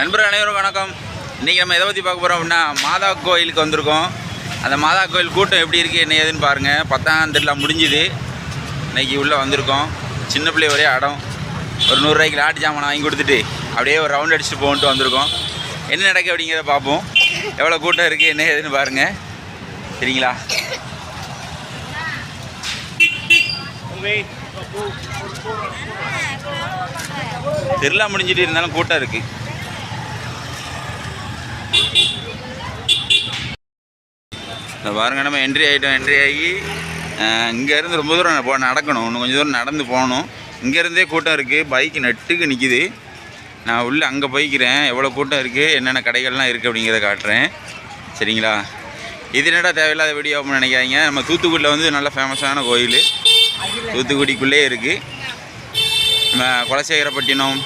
நண்பர் அனைவரும் வணக்கம். இன்றைக்கி நம்ம எதை பற்றி பார்க்க போகிறோம் அப்படின்னா மாதா கோயிலுக்கு வந்திருக்கோம். அந்த மாதா கோயில் கூட்டம் எப்படி இருக்குது என்ன ஏதுன்னு பாருங்கள் பத்தாம் திருவிழா முடிஞ்சுது. இன்றைக்கி உள்ளே வந்திருக்கோம். சின்ன பிள்ளை ஒரே அடம். ஒரு நூறுரூவாய்க்கு லாட்டு ஜாமான் வாங்கி கொடுத்துட்டு அப்படியே ஒரு ரவுண்ட் அடிச்சுட்டு போகன்ட்டு வந்திருக்கோம். என்ன நடக்கு அப்படிங்கிறத பார்ப்போம். எவ்வளோ கூட்டம் இருக்குது என்ன ஏதுன்னு பாருங்கள் சரிங்களா? திருவிழா முடிஞ்சிட்டு இருந்தாலும் கூட்டம் இருக்குது இந்த நம்ம என்ட்ரி ஆகிட்டோம் என்ட்ரி ஆகி இங்கேருந்து ரொம்ப தூரம் போ நடக்கணும். இன்னும் கொஞ்சம் தூரம் நடந்து போகணும். இங்கேருந்தே கூட்டம் இருக்குது பைக் நட்டுக்கு நிற்கிது நான் உள்ளே அங்கே போய்க்கிறேன். எவ்வளோ கூட்டம் இருக்குது என்னென்ன கடைகள்லாம் இருக்குது அப்படிங்கிறத காட்டுறேன். சரிங்களா? இது என்னடா தேவையில்லாத வீடியோ அப்படின்னு நினைக்காதீங்க. நம்ம தூத்துக்குடியில் வந்து நல்ல ஃபேமஸான கோயில். தூத்துக்குடிக்குள்ளே இருக்குது நம்ம குலசேகரப்பட்டினம்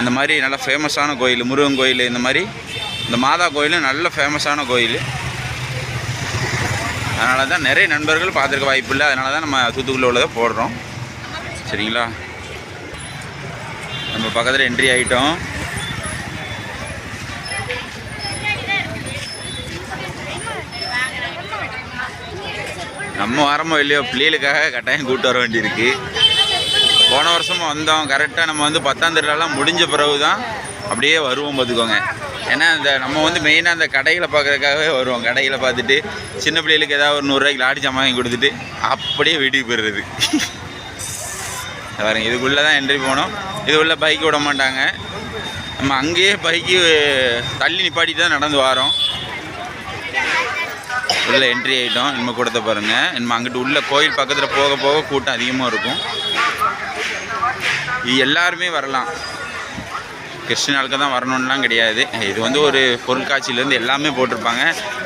அந்த மாதிரி நல்ல ஃபேமஸான கோயில் முருகன் கோயில் இந்த மாதிரி இந்த மாதா கோயில் நல்ல ஃபேமஸான கோயில். அதனால தான் நிறைய நண்பர்கள் பார்த்துருக்க வாய்ப்பு இல்லை. அதனால தான் நம்ம தூத்துக்குள்ளே உள்ளதை போடுறோம். சரிங்களா? நம்ம பக்கத்தில் என்ட்ரி ஆகிட்டோம் நம்ம வரமோ இல்லையோ பிள்ளைகளுக்காக கட்டாயம் கூப்பிட்டு வர வேண்டியிருக்கு. போன வருஷமும் வந்தோம். கரெக்டாக நம்ம வந்து பத்தாம் திருவிழாலாம் முடிஞ்ச பிறகு தான் அப்படியே வருவோம் பார்த்துக்கோங்க. ஏன்னா இந்த நம்ம வந்து மெயினாக அந்த கடைகளை பார்க்குறதுக்காகவே வருவோம். கடைகளை பார்த்துட்டு சின்ன பிள்ளைகளுக்கு ஏதாவது ஒரு நூறுரூவாய்க்கு லாடி சாமான் வாங்கி கொடுத்துட்டு அப்படியே வீட்டுக்கு போயிடுறது. பாருங்க இதுக்குள்ளே தான் என்ட்ரி போனோம் இது உள்ள பைக் விட மாட்டாங்க. நம்ம அங்கேயே பைக்கு தள்ளி நிப்பாட்டி தான் நடந்து வரோம். உள்ளே என்ட்ரி ஆகிட்டோம் இனிமேல் கூடத்தை பாருங்கள் நம்ம அங்கிட்டு உள்ள கோயில் பக்கத்தில் போக போக கூட்டம் அதிகமாக இருக்கும். இது எல்லாருமே வரலாம். கிறிஸ்டினாளுக்கு தான் வரணும்லாம் கிடையாது. இது வந்து ஒரு பொருட்காட்சியிலேருந்து எல்லாமே போட்டிருப்பாங்க.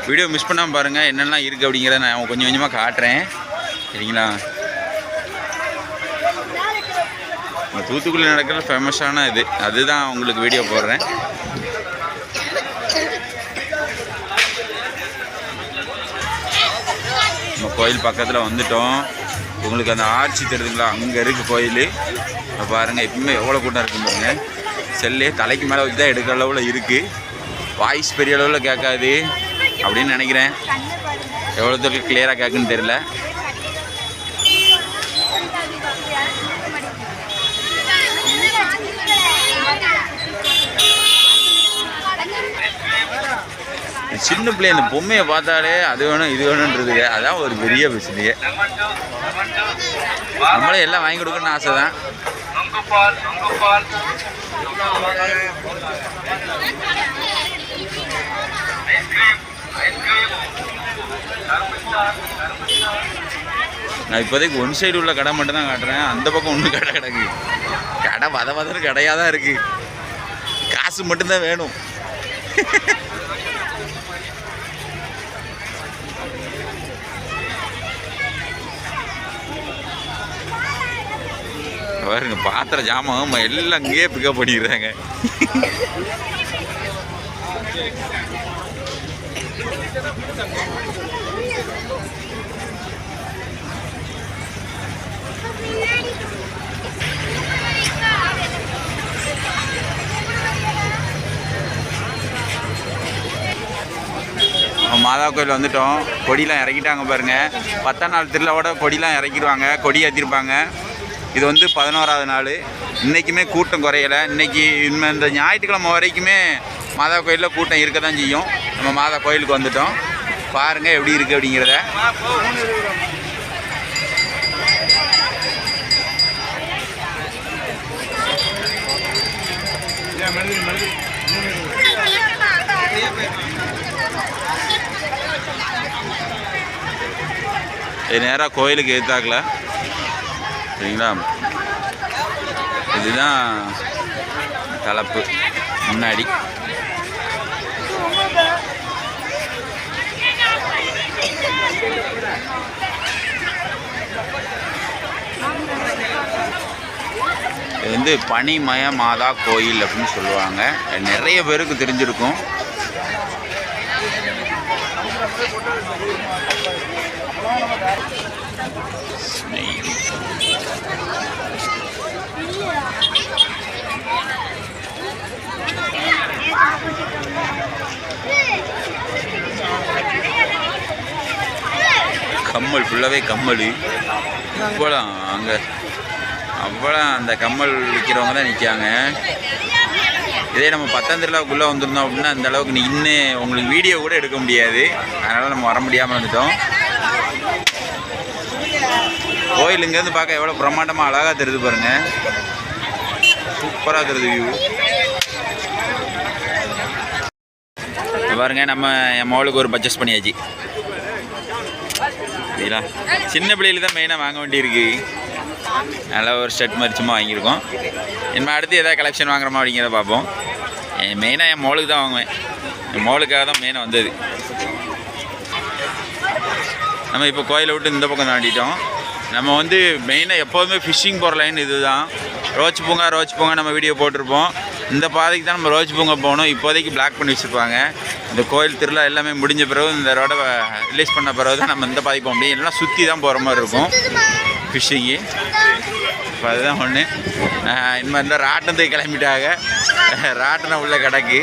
வீடியோ மிஸ் பண்ணாமல் பாருங்கள் என்னெல்லாம் இருக்குது அப்படிங்கிறத நான் கொஞ்சம் கொஞ்சமாக காட்டுறேன். சரிங்களா? நம்ம தூத்துக்குடி நடக்கிற ஃபேமஸான இது. அதுதான் உங்களுக்கு வீடியோ போடுறேன். நம்ம கோயில் பக்கத்தில் வந்துட்டோம். உங்களுக்கு அந்த ஆர்ச்சி தெரியுதுங்களா? அங்கே இருக்குது கோயில். பாருங்கள் எப்பவுமே எவ்வளோ கூட்டம் இருக்கு பாருங்க. செல்லே தலைக்கு மேலே வச்சு தான் எடுக்கிற அளவில் இருக்குது வாய்ஸ் பெரிய அளவில் கேட்காது அப்படின்னு நினைக்கிறேன். எவ்வளோ தூரம் கிளியராக கேட்குன்னு தெரில சின்ன பிள்ளை அந்த பொம்மையை பார்த்தாலே அது வேணும் இது வேணுன்றதுங்க அதான் ஒரு பெரிய பிரச்சனையே நம்மளே எல்லாம் வாங்கி கொடுக்கணும்னு ஆசை தான் நான் இப்போதைக்கு ஒன் சைடு உள்ள கடை மட்டும் தான் காட்டுறேன். அந்த பக்கம் ஒன்றும் கடை கிடக்கு. கடை வத வதன்னு கடையாக தான் இருக்குது காசு மட்டும்தான் வேணும். பாருங்க பாத்திர ஜாமான் எல்லாம் அங்கேயே பிக்கப் பண்ணிடுறாங்க மாதா கோயில் வந்துட்டோம். கொடியெலாம் இறக்கிட்டாங்க பாருங்கள் பத்தாம் நாள் திருவிழாவோட கொடியெலாம் இறக்கிடுவாங்க. கொடி ஏற்றிருப்பாங்க இது வந்து பதினோராவது நாள். இன்றைக்குமே கூட்டம் குறையலை. இன்னைக்கு இன்னும் இந்த ஞாயிற்றுக்கிழமை வரைக்குமே மாதா கோயிலில் கூட்டம் இருக்க தான் செய்யும். நம்ம மாதா கோயிலுக்கு வந்துட்டோம். பாருங்கள் எப்படி இருக்குது அப்படிங்கிறத. நேராக கோயிலுக்கு எதிர்த்தாக்கல. சரிங்களா? இதுதான் தலைப்பு முன்னாடி. இது வந்து பனிமய மாதா கோயில் அப்படின்னு சொல்லுவாங்க. நிறைய பேருக்கு தெரிஞ்சிருக்கும். ஸ்னெயில் கம்மல் ஃபுல்லாகவே கம்மல். இப்போலாம் அங்கே அவ்வளோ அந்த கம்மல் விற்கிறவங்க தான் நிற்காங்க இதே நம்ம பத்தாம் திருவிழாவுக்குள்ளே வந்திருந்தோம் அப்படின்னா அந்த அளவுக்கு நின்று உங்களுக்கு வீடியோ கூட எடுக்க முடியாது. அதனால் நம்ம வர முடியாமல் இருந்துட்டோம். கோயில் இங்கேருந்து பார்க்க எவ்வளோ பிரம்மாண்டமாக அழகாக தெரியுது பாருங்கள் சூப்பராக தெரியுது வியூ பாருங்க நம்ம என் மோளுக்கு ஒரு பர்ச்சேஸ் பண்ணியாச்சு. சரிங்களா சின்ன பிள்ளையில தான் மெயினாக வாங்க வேண்டியிருக்கு. நல்லா ஒரு ஷர்ட் மாதிரி சும்மா வாங்கியிருக்கோம். என்ன அடுத்து எதாவது கலெக்ஷன் வாங்குறோமா அப்படிங்கிறத பார்ப்போம். மெயினாக என் மோளுக்கு தான் வாங்குவேன். என் மோளுக்காக தான் மெயினாக வந்தது. நம்ம இப்போ கோயிலை விட்டு இந்த பக்கம் தாண்டிட்டோம். நம்ம வந்து மெயினாக எப்போதுமே ஃபிஷ்ஷிங் போகிற லைன் இதுதான். ரோச் பூங்கா ரோச் பூங்கா நம்ம வீடியோ போட்டிருப்போம். இந்த பாதைக்கு தான் நம்ம ரோச் பூங்கா போகணும். இப்போதைக்கு பிளாக் பண்ணி வச்சுருப்பாங்க. இந்த கோயில் திருவிழா எல்லாமே முடிஞ்ச பிறகு இந்த ரோட ரிலீஸ் பண்ண பிறகு தான் நம்ம இந்த பாதி போக முடியும். இல்லைன்னா சுற்றி தான் போகிற மாதிரி இருக்கும். ஃபிஷ்ஷிங்கு இப்போ அதுதான் ஒன்று இனிமேல் இந்த ராட்டத்துக்கு கிளம்பிட்டாங்க. ராட்டினம் உள்ள கிடக்கு.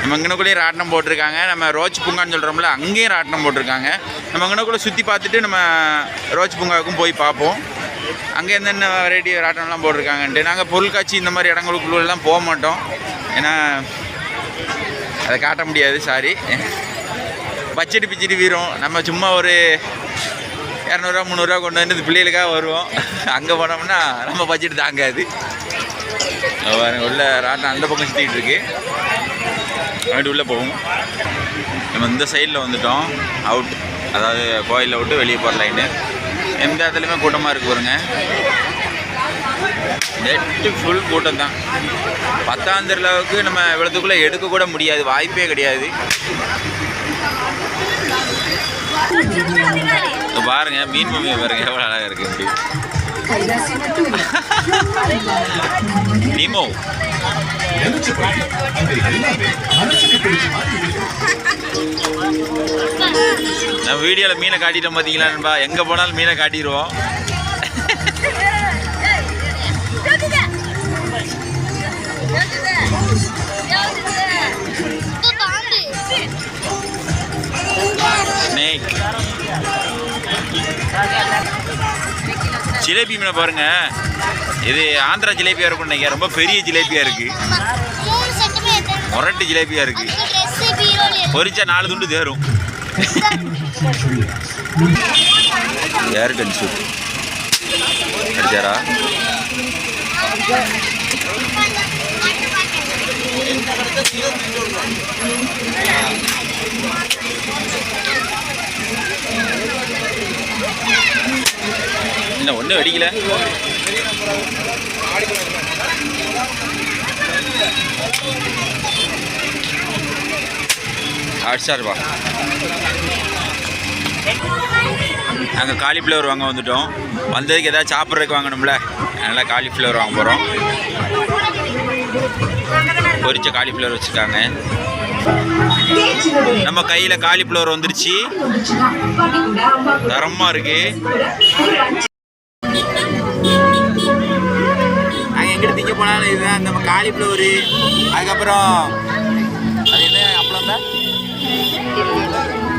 நம்ம இங்கனக்குள்ளேயே ராட்டினம் போட்டிருக்காங்க. நம்ம ரோஜ் பூங்கான்னு சொல்கிறோம்ல அங்கேயும் ராட்டினம் போட்டிருக்காங்க. நம்ம இங்கனக்குள்ளே சுற்றி பார்த்துட்டு நம்ம ரோஜ் பூங்காவுக்கும் போய் பார்ப்போம். அங்கே என்னென்ன வெரைட்டி ராட்டினம்லாம் போட்டிருக்காங்கன்ட்டு. நாங்கள் பொருட்காட்சி இந்த மாதிரி இடங்களுக்குள்ளெல்லாம் போக மாட்டோம். ஏன்னா அதை காட்ட முடியாது சாரி பச்சடி பிச்சடி வீரும் நம்ம சும்மா ஒரு இரநூறுவா முந்நூறுரூவா கொண்டு வந்து பிள்ளைகளுக்காக வருவோம். அங்கே போனோம்னா நம்ம பட்ஜெட் தாங்காது. பாருங்க உள்ள ராட்டினம் அந்த பக்கம் சுற்றிட்டு இருக்கு. அப்படி உள்ளே போவோம். நம்ம இந்த சைடில் வந்துட்டோம். அவுட் அதாவது கோயிலில் விட்டு வெளியே போகிற லைனு எந்த இடத்துலையுமே கூட்டமாக இருக்கு பாருங்க. நெட்டு ஃபுல் கூட்டம் தான். பத்தாம் திருவிழாவுக்கு நம்ம இவ்வளோத்துக்குள்ளே எடுக்கக்கூட முடியாது. வாய்ப்பே கிடையாது. பாருங்க மீன் மம்மி பாருங்க எவ்வளோ அழகாக இருக்கு. இப்படி நீமோ. நம்ம வீடியோவில் மீனை காட்டிட்டோம் பார்த்தீங்களா நண்பா? எங்கே போனாலும் மீனை காட்டிடுவோம் ஜிலேபி மீனை பாருங்க. இது ஆந்திரா ஜிலேபியா இருக்கும் நினைக்கிறேன். ரொம்ப பெரிய ஜிலேபியா இருக்கு. மூணு செட்டுமே முரட்டு ஜிலேபியா இருக்கு. ட்ரெஸ் பீரோல பொரிச்சா நாலு துண்டு தேரும். ஏர்கன் சூப் அடிச்சாரா? என்ன ஒன்றும் வெடிக்கல? அடிச்சாருப்பா நாங்கள் காலிஃப்ளவர் வாங்க வந்துட்டோம். வந்ததுக்கு ஏதாவது சாப்பிட்றதுக்கு வாங்கணும்ல. அதனால் காலிஃப்ளவர் வாங்க போகிறோம் பொரிச்ச காலிஃப்ளவர் வச்சுருக்காங்க. நம்ம கையில் காலிஃப்ளவர் வந்துருச்சு. தரமாக இருக்குது எங்கிட்ட இதுதான் நம்ம காலிஃப்ளவரு அதுக்கப்புறம் அது என்ன அப்பளம் தான்?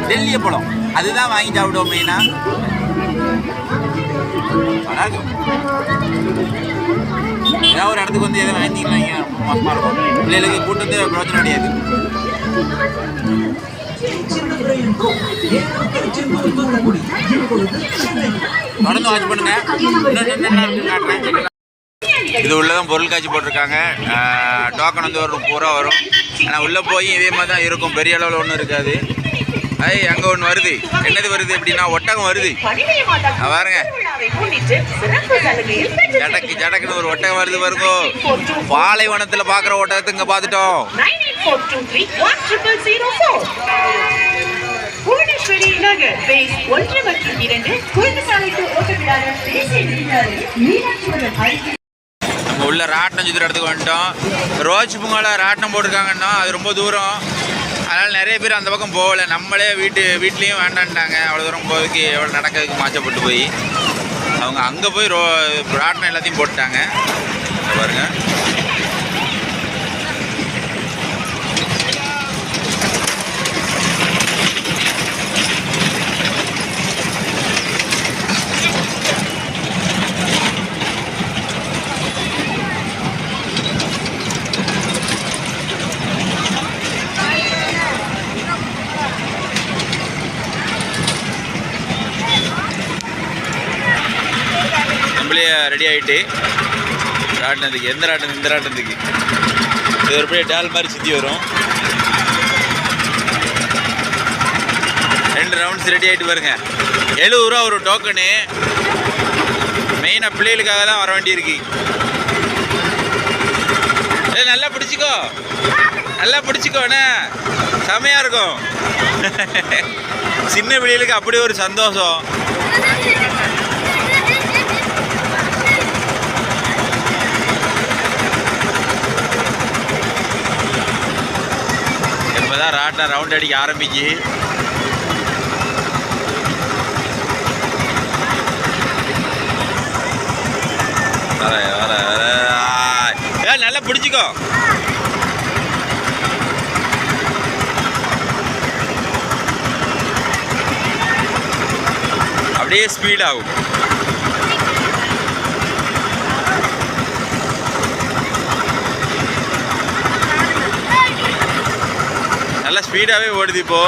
டெல்லி அப்பளம். அதுதான் வாங்கி சாப்பிடுவோம் மெயினாக ஏதாவது ஒரு இடத்துக்கு வந்து எதாவது வாங்கிக்கலாம் மோசமாக இருக்கும். பிள்ளைகளுக்கு கூட்டு வந்து பிரயோஜனம் கிடையாது. தொடர்ந்து வாட்ச் பண்ணுங்க. இன்னும் காட்டுறேன். இது உள்ளதான் பொருள் காட்சி போட்டிருக்காங்க. டோக்கன் வந்து ஒரு பூரா வரும். ஆனால் உள்ளே போய் இதே மாதிரி தான் இருக்கும். பெரிய அளவில் ஒன்றும் இருக்காது. ஐ அங்கே ஒன்று வருது. என்னது வருது அப்படின்னா ஒட்டகம் வருது. பாருங்க. ஜடக்கு ஜடக்குன்னு ஒரு ஒட்டகம் வருது பாருங்க. பாலைவனத்தில் பார்க்குற ஒட்டகத்தை இங்கே பார்த்துட்டோம். புவனேஸ்வரி நகர் பேஸ் ஒன்று மற்றும் இரண்டு குழந்தைகளுக்கு ஓட்டமிடாத தேசிய நெடுஞ்சாலை அருகில் உள்ள ராட்டினம் சுற்றுற இடத்துக்கு வந்துட்டோம். ரோஜ் பூங்கால ராட்டினம் போட்டிருக்காங்கன்னா அது ரொம்ப தூரம். அதனால் நிறைய பேர் அந்த பக்கம் போகலை. நம்மளே வீட்டு வீட்லேயும் வேண்டான்ட்டாங்க அவ்வளோ தூரம் போகிறதுக்கு எவ்வளோ நடக்கிறதுக்கு மாச்சப்பட்டு போய். அவங்க அங்கே போய் ரோ ராட்டினம் எல்லாத்தையும் போட்டுட்டாங்க. பாருங்கள் இங்க ரெடி ஆகிட்டு ராட்டினத்துக்கு எந்த ராட்டினம் இந்த ராட்டினத்துக்கு? இது ஒரு பெரிய டேல் மாதிரி சுற்றி வரும். ரெண்டு ரவுண்ட்ஸ் ரெடி ஆகிட்டு பாருங்க. எழுபது ரூபா ஒரு டோக்கனு மெயினாக பிள்ளைகளுக்காக தான் வர வேண்டியிருக்கு. ஏய், நல்லா பிடிச்சிக்கோ. நல்லா பிடிச்சிக்கோண்ணே செமையாக இருக்கும். சின்ன பிள்ளைகளுக்கு அப்படி ஒரு சந்தோஷம். இப்போதான் ராட்டை ரவுண்ட் அடிக்க ஆரம்பிச்சு. வர வர வர ஏ நல்லா பிடிச்சிக்கோ. அப்படியே ஸ்பீடாகும் நல்லா ஸ்பீடாகவே ஓடுது இப்போ.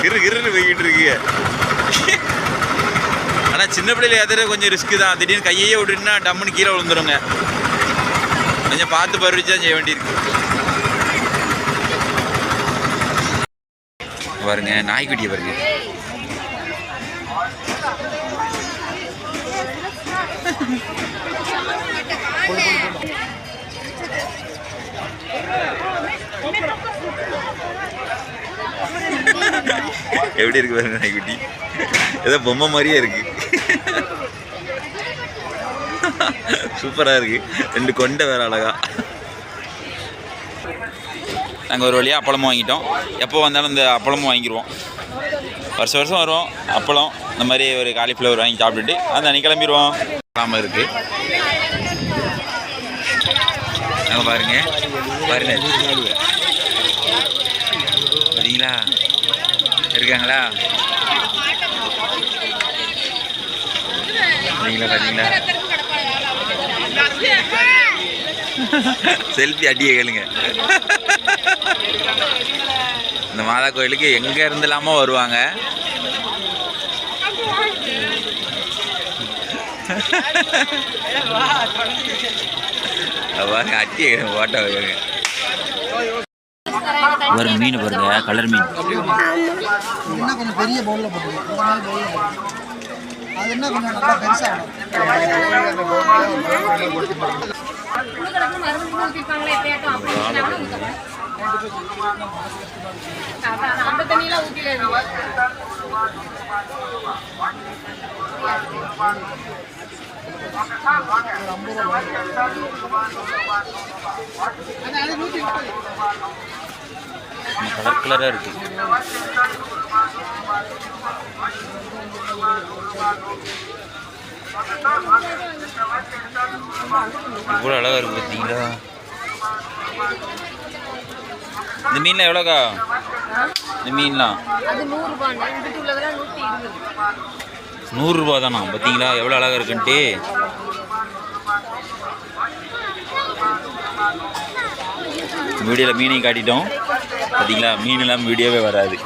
கிரு கிருன்னு போய்கிட்டு இருக்கு. ஆனால் சின்ன பிள்ளையில ஏதாவது கொஞ்சம் ரிஸ்க்கு தான். திடீர்னு கையையே விட்டுட்டுனா டம்முன்னு கீழே விழுந்துருங்க. கொஞ்சம் பார்த்து பறிச்சா செய்ய வேண்டியிருக்கு. பாருங்க நாய்க்குட்டியை பாருங்க. எப்படி இருக்கு பாருங்க நாய்க்குட்டி ஏதோ பொம்மை மாதிரியே இருக்கு. சூப்பராக இருக்கு. ரெண்டு கொண்டை வேற அழகா. நாங்கள் ஒரு வழியாக அப்பளமும் வாங்கிட்டோம். எப்போ வந்தாலும் இந்த அப்பளமும் வாங்கிடுவோம் வருஷம் வருஷம் வருவோம் அப்பளம் இந்த மாதிரி ஒரு காலிஃப்ளவர் வாங்கி சாப்பிட்டுட்டு அந்த அன்னைக்கு கிளம்பிடுவோம். இல்லாமல் இருக்கு. அங்கே பாருங்க. பாருங்க. பார்த்தீங்களா வச்சுருக்காங்களா? பார்த்தீங்களா பார்த்தீங்களா செல்ஃபி அடியே கேளுங்க. இந்த மாதா கோயிலுக்கு எங்க இருந்தெல்லாமோ வருவாங்க. பாருங்க அட்டியை போட்டோ வைக்கிறேங்க பாருங்க மீன் பாருங்க கலர் மீன். என்ன கொஞ்சம் பெரிய பவுலில் போட்டுருங்க பவுலில் அது என்ன கொஞ்சம் நல்லா பெருசாகணும் அந்த தண்ணியெல்லாம் ஊற்றில கலர் கலராக இருக்கு. இவ்வளோ அழகாக இருக்கு பார்த்தீங்களா? இந்த மீன்லாம் எவ்வளோக்கா இந்த மீன்லாம்? நூறுரூபா தானா பார்த்தீங்களா? எவ்வளோ அழகாக இருக்குன்ட்டு. வீடியோவில் மீனையும் காட்டிட்டோம். பார்த்தீங்களா மீன் இல்லாமல் வீடியோவே வராது.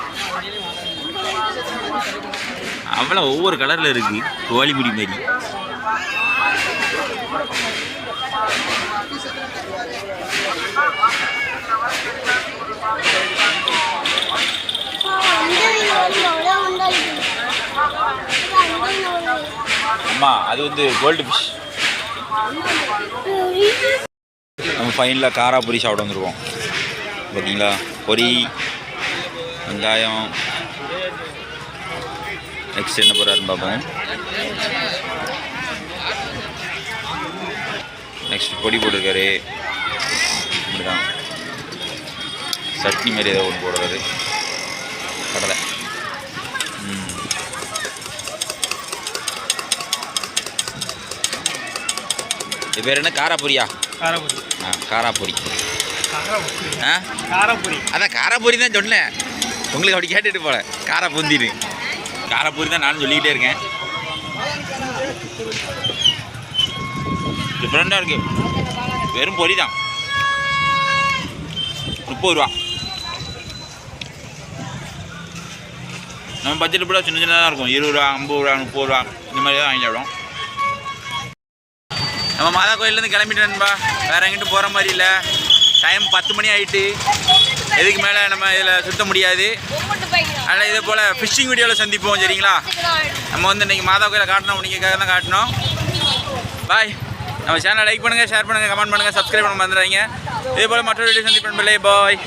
அவ்வளோ ஒவ்வொரு கலரில் இருக்குது கோழி முடி மாரி. அம்மா அது வந்து கோல்டு ஃபிஷ் நம்ம ஃபைனலாக காரா பொரி சாப்பிட வந்துருவோம். பார்த்தீங்களா பொரி வெங்காயம் நெக்ஸ்ட் என்ன போகிறாருன்னு பார்ப்போம். நெக்ஸ்ட் பொடி போட்டிருக்காரு. இப்படிதான் சட்னி மாதிரி ஏதோ ஒன்று போடுறாரு. கடலை. இது பேர் என்ன? காராப்பொரியா காரப்பொரி ஆ காரப்பொரி ஆ? காரப்பொரி அதான் காராப்பொரி தான் சொன்னேன். உங்களுக்கு அப்படி கேட்டுட்டு போல. காரா பூந்தின்னு காராப்பூரி தான் நானும் சொல்லிக்கிட்டே இருக்கேன். டிஃப்ரெண்ட்டாக இருக்கு. வெறும் பொரி தான். முப்பது ரூபா. நம்ம பட்ஜெட் கூட சின்ன சின்னதாக இருக்கும். இருபது ரூபா ஐம்பது ரூபா முப்பது ரூபா. இந்த மாதிரி தான் வாங்கி சாப்பிடும் நம்ம மாதா கோயிலேருந்து கிளம்பிட்டேன்பா வேறு எங்கிட்டும் போகிற மாதிரி இல்லை. டைம் பத்து மணி ஆகிட்டு இதுக்கு மேலே நம்ம இதில் சுற்ற முடியாது. ஒவ்வொன்று அதனால் இதே போல் ஃபிஷிங் வீடியோவில் சந்திப்போம் சரிங்களா? நம்ம வந்து இன்றைக்கி மாதா கோயிலை காட்டணும் நீங்கள் தான் காட்டணும். பாய் நம்ம சேனலை லைக் பண்ணுங்கள் ஷேர் பண்ணுங்கள் கமெண்ட் பண்ணுங்கள் சப்ஸ்கிரைப் பண்ண மறந்துடுறீங்க இதே போல் மற்றொரு வீடியோ சந்திப்பேன் பாய்